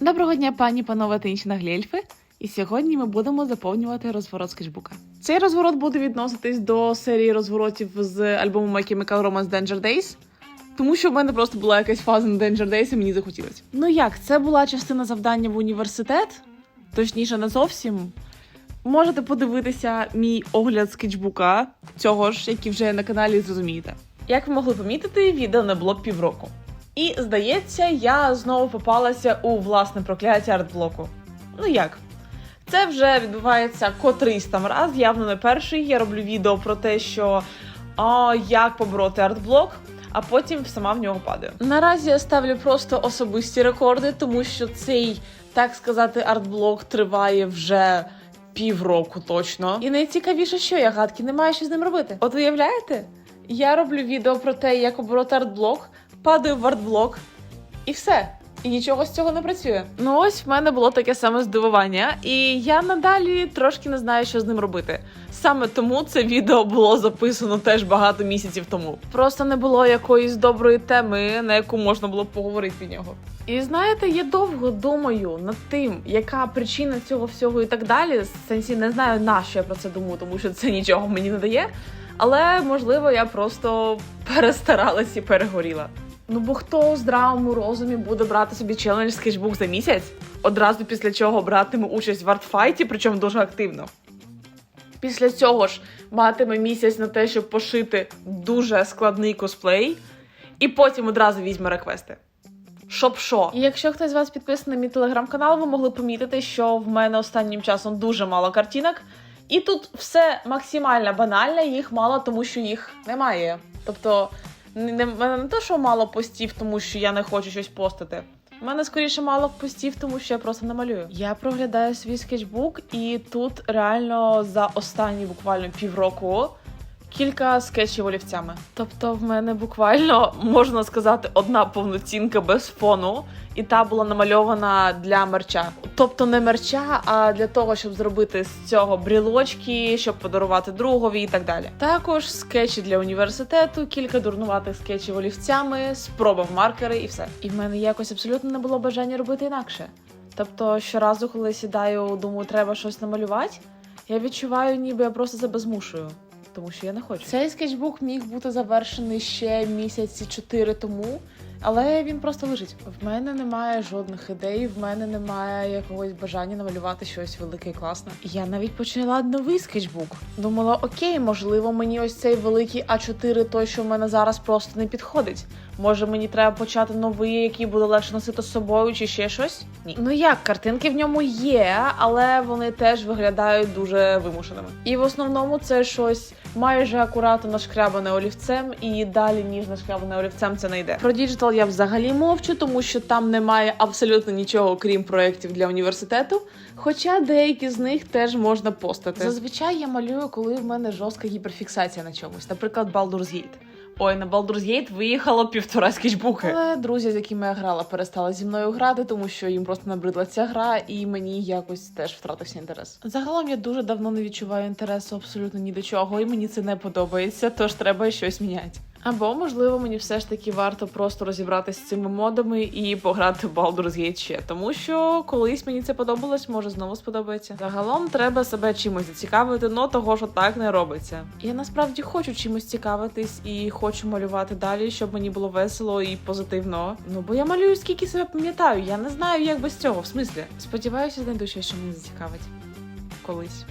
Доброго дня, пані, панове та інші наглі І сьогодні ми будемо заповнювати розворот скетчбука. Цей розворот буде відноситись до серії розворотів з альбому My Chemical Romance Danger Days. Тому що в мене просто була якась фаза на Danger Days і мені захотілося. Ну як, це була частина завдання в університет, точніше, не зовсім. Можете подивитися мій огляд скетчбука, цього ж, який вже є на каналі, зрозумієте. Як ви могли помітити, відео не було півроку. І здається, я знову попалася у власне прокляття артблоку. Ну як? Це вже відбувається котрийсь там раз, явно не перший. Я роблю відео про те, що а, як побороти артблок, а потім сама в нього падаю. Наразі я ставлю просто особисті рекорди, тому що цей, так сказати, артблок триває вже півроку точно. І найцікавіше, що я гадки не маю що з ним робити. От уявляєте? Я роблю відео про те, як обороти артблок, падаю в артблок, і все. І нічого з цього не працює. Ну ось в мене було таке саме здивування, і я надалі трошки не знаю, що з ним робити. Саме тому це відео було записано теж багато місяців тому. Просто не було якоїсь доброї теми, на яку можна було поговорити від нього. І знаєте, я довго думаю над тим, яка причина цього всього і так далі. В сенсі не знаю, на що я про це думаю, тому що це нічого мені не дає. Але можливо, я просто перестаралась і перегоріла. Ну бо хто у здравому розумі буде брати собі челендж скетчбук за місяць, одразу після чого братиме участь в артфайті, причому дуже активно. Після цього ж матиме місяць на те, щоб пошити дуже складний косплей, і потім одразу візьме реквести. Щоб що? І якщо хтось з вас підписаний на мій телеграм-канал, ви могли помітити, що в мене останнім часом дуже мало картинок. І тут все максимально банальне, їх мало, тому що їх немає. Тобто, не, мене не те, що мало постів, тому що я не хочу щось постити. У мене скоріше мало постів, тому що я просто не малюю. Я проглядаю свій скетчбук, і тут реально за останні буквально півроку кілька скетчів олівцями. Тобто, в мене буквально можна сказати одна повноцінка без фону, і та була намальована для мерча. Тобто не мерча, а для того, щоб зробити з цього брілочки, щоб подарувати другові і так далі. Також скетчі для університету, кілька дурнуватих скетчів олівцями, спроба в маркери і все. І в мене якось абсолютно не було бажання робити інакше. Тобто, щоразу, коли сідаю, думаю, треба щось намалювати, я відчуваю, ніби я просто себе змушую. Тому що я не хочу. Цей скетчбук міг бути завершений ще місяці чотири тому, але він просто лежить. В мене немає жодних ідей, в мене немає якогось бажання намалювати щось велике і класне. Я навіть почала новий скетчбук. Думала, окей, можливо, мені ось цей великий А4, той, що в мене зараз просто не підходить. Може, мені треба почати новий, який буде легше носити з собою, чи ще щось? Ні. Ну як, картинки в ньому є, але вони теж виглядають дуже вимушеними. І в основному це щось майже акуратно нашкрябане олівцем, і далі ніж нашкрябане олівцем це не йде. Про діджитал я взагалі мовчу, тому що там немає абсолютно нічого, крім проєктів для університету. Хоча деякі з них теж можна постати. Зазвичай я малюю, коли в мене жорстка гіперфіксація на чомусь, наприклад, Baldur's Gate. Ой, на Baldur's Gate виїхало півтора скетчбуки. Але друзі, з якими я грала, перестали зі мною грати, тому що їм просто набридла ця гра, і мені якось теж втратився інтерес. Загалом я дуже давно не відчуваю інтересу абсолютно ні до чого, і мені це не подобається, тож треба щось міняти. Або, можливо, мені все ж таки варто просто розібратися з цими модами і пограти в Baldur's Gate ще, тому що колись мені це подобалось, може знову сподобається. Загалом треба себе чимось зацікавити, но того що так не робиться. Я насправді хочу чимось цікавитись і хочу малювати далі, щоб мені було весело і позитивно. Ну бо я малюю скільки себе пам'ятаю. Я не знаю, як без цього, в смислі. Сподіваюся, знайду щось, що мене зацікавить колись.